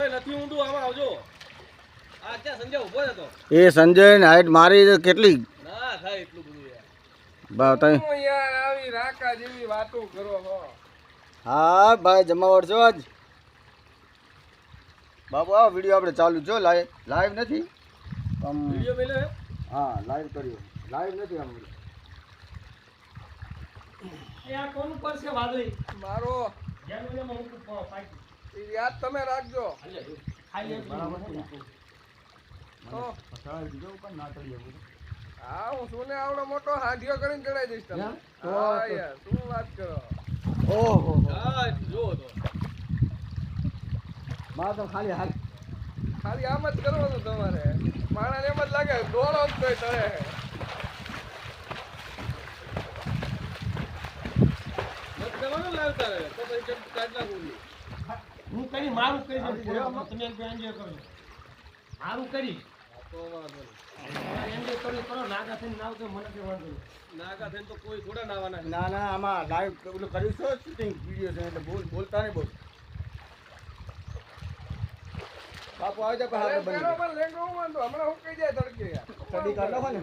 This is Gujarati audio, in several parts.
નથી ઊંધું આમાં આવજો આ ક્યાં સંજય ઊભો હતો એ સંજય હાઈટ મારી કેટલી? ના થાય એટલું બધું ભાવ તમે આવી રાકા જેવી વાતો કરો હા. ભાઈ જમાવડ છો આજ. બાબુ આ વીડિયો આપણે ચાલુ જો લાઈવ લાઈવ નથી? આમ વીડિયો મેલે હા? લાઈવ કર્યો. લાઈવ નથી આમ. આ કોનું પર છે વાદળી? મારો. જેનું જેમ હું પાકી. ઈ યાદ તમે રાખજો. હા હું શું ને? સુને આવડો મોટો હાંડિયો કરીને ચડાઈ દઈશ તમે? હા યાર શું વાત કરો? ઓહો જો તો. મારે તો ખાલી હાલ ખાલી આમ જ કરવાનું તમારે. માણસ એમ જ લાગે દોડો જ તોય તળે. મત કરવાનો લાવતા રહે તો પછી કાઢ નાખું હું કરી મારું કરી દઉં તમે એન્જોય કરો મારું કરી. એન્જોય કરો કરો. નાગા થઈને નાવ તો મને કઈ વાંધો નાગા થઈને તો કોઈ થોડા નાવાના ના ના આમાં લાઈવ પેલું કર્યું છે શૂટિંગ વીડિયો છે એટલે બોલ બોલતા નહીં બોલ. બાપુ આવી જાય લેંગો હું વાંધો હમણાં હું કહી જાય તડકે યાર. સ્ટડી નાખો ને.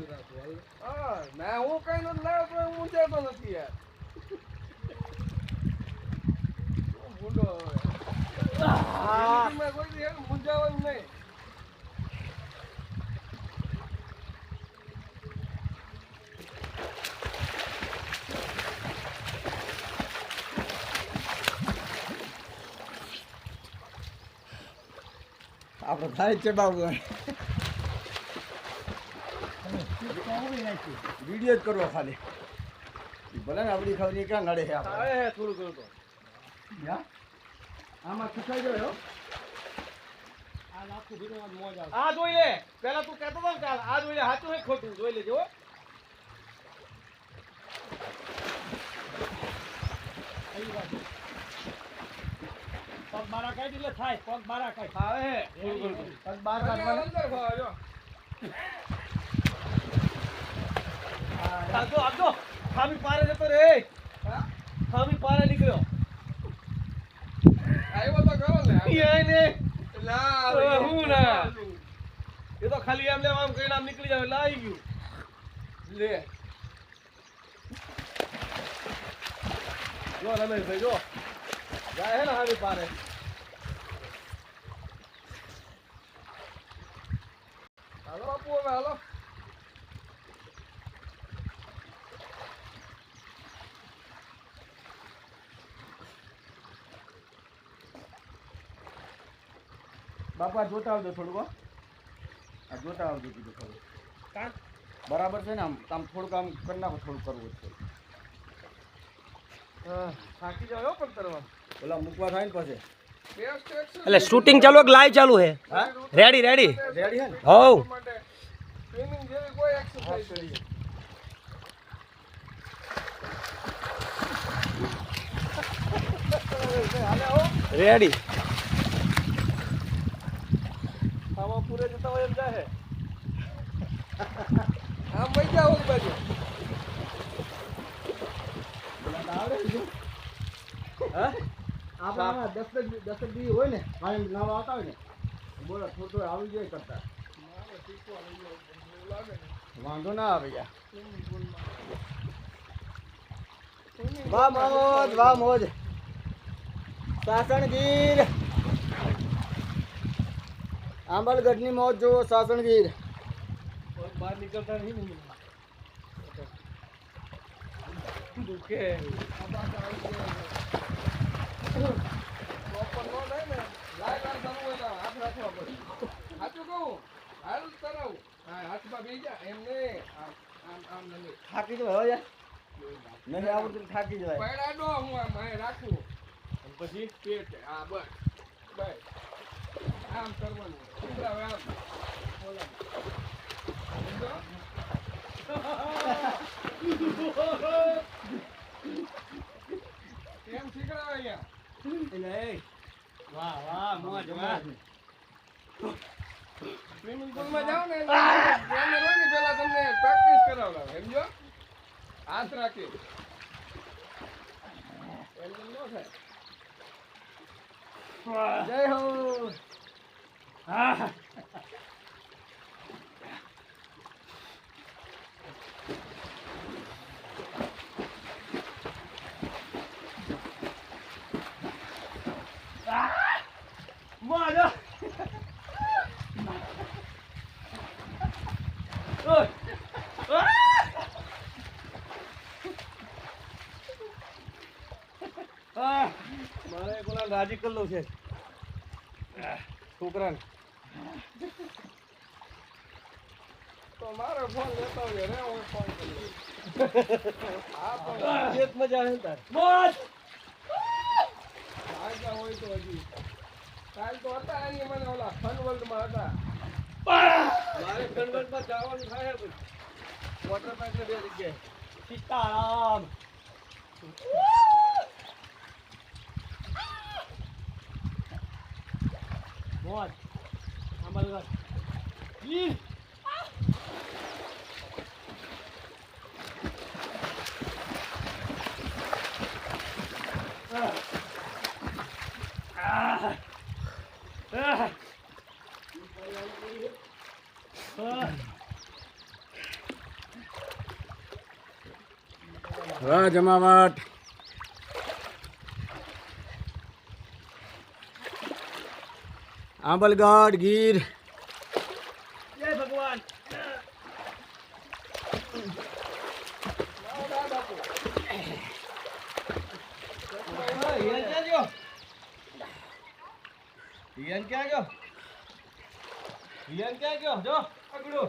હા ના હું કઈ નથી લાવ્યો તો હું ઊંચાતો નથી યાર. ભૂંડો હવે જિંદગીમાં કોઈ દી એમ મૂંઝાવાનું નહીં આપણે થાય છે બાબુ વીડિયો જ કરવો ખાલી. ભલે ને આપણી ખબર ક્યાં નડે છે આપણે. થોડું ઘણું તો? આમાં ખીચાઈ ગયો આ જોઈ લે પેલા તું કહેતો હતો કાલ આ જોઈ લે સાચું છે ખોટું? જોઈ લેજો હો. વાત છે. પગ બારા કાઢી એટલે થાય પગ બારા કાઢ આવે. પગ અંદર ખાવા જો આગો આગો ખામી પારે જતો રે. ખામી પારે નીકળ્યો. આવ્યો તો ખરો ને. યાય ના. હું ના? એ તો ખાલી એમ લેમ આમ કહીને આમ નીકળી જાય એટલે આવી ગયું. લે. જો રમેશભાઈ જો. જાય હે ને હારી પારે. હાલો. બાપુ જોતા આવજો થોડુંક આ જોતા આવજો કીધું થોડું બરાબર છે ને આમ આમ થોડુંક આમ કરી નાખો થોડું કરવું છે. થાકી જાવ પણ કરવા ઓલા મૂકવા થાય ને પછી. એટલે શૂટિંગ ચાલુ કે લાઈવ ચાલુ હે. હા? રેડી રેડી રેડી હે ને? હોવ સ્વિમિંગ જેવી કોઈ એક્સરસાઇઝ નહીં રેડી આમાં પૂરે જતા હોય એમ જાય આમ મજા ઓલી બાજુ આવડે ને જો. હા આપણે આમાં દસ જ દસ જ દી હોય ને પાણી નાવા આવતા હોય ને બોલો થોડું થોડું આવી જાય કરતા વાંધો ના આવે વાહ મોજ વાહ મોજ સાસણગીર. આંબલગઢની મોજ જુઓ સાસણગીર. બહાર નીકળતા નહીં દુખે પ્રોપર નો થાય ને લાઈવ આ થવું હોય તો હાથ રાખવા પડે સાચું કહું હાલ તરાવું હા હાથમાં બેસી જા એમ નહીં આમ આમ આમ નહીં થાકી જવાય હો યાર નહીં આવડતું થાકી થાકી જવાય. પૈડાડો હું આમ અહીં રાખું. અને પછી પેટ હા બસ બસ. આમ કરવાનું. શીખડાવે આમ. બોલા. સમજો? શીખડાવે અહીંયા? એટલે વાહ વાહ મોજ વાહ. સ્વિમિંગ પુલમાં જાઓ ને પેલા તમને પ્રેક્ટિસ કરાવડાવે સમજો? હાથ રાખી. એમ જય હો. હા. મારે કોના રાજી કરલો છે. છોકરાને. તો મારો ફોન લેતો હોય રે હું ફોન કરી. આ પણ એક મજા હે તાર? બોલ આગળ હોય તો હજી. કાલ તો હતા એની મને ઓલા ફન વર્લ્ડમાં હતા. મારે કન્વર્ટમાં જવાનું થાય વોટર પાર્ક બે જગ્યાએ. સીતારામ. મોજ. અમલગર ઈ. જમાવટ આંબલગઢ ગીર. જય ભગવાન. હિયન ક્યાં ગયો? હિયન ક્યાં ગયો? જો પકડો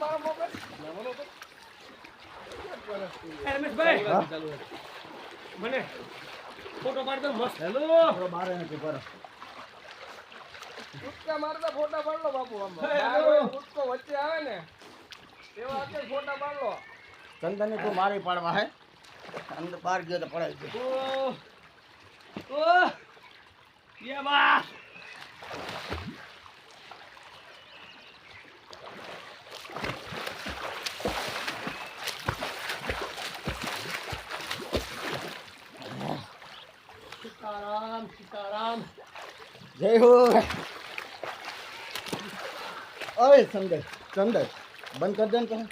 બાર મોકલ મને ફોટો પાડ મસ્ત. હેલો. બારે નથી પર. કૂદકા મારતા ફોટા પાડલો બાપુ આમ. કૂદકો વચ્ચે આવે ને એવા અત્યારે ફોટા પાડલો ચંદન તો મારી પાડવા હે? અંદર બહાર ગયો તો પડાવી ગયો ઓ ઓ યે બા. સીતારામ સીતારામ જય હો અરે સંદર ચંદર બંધ કરી દે ને તમે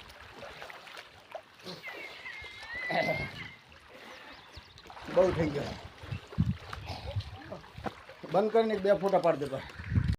બહુ થઈ ગયો બંધ કરીને બે ફોટા પાડી દેતા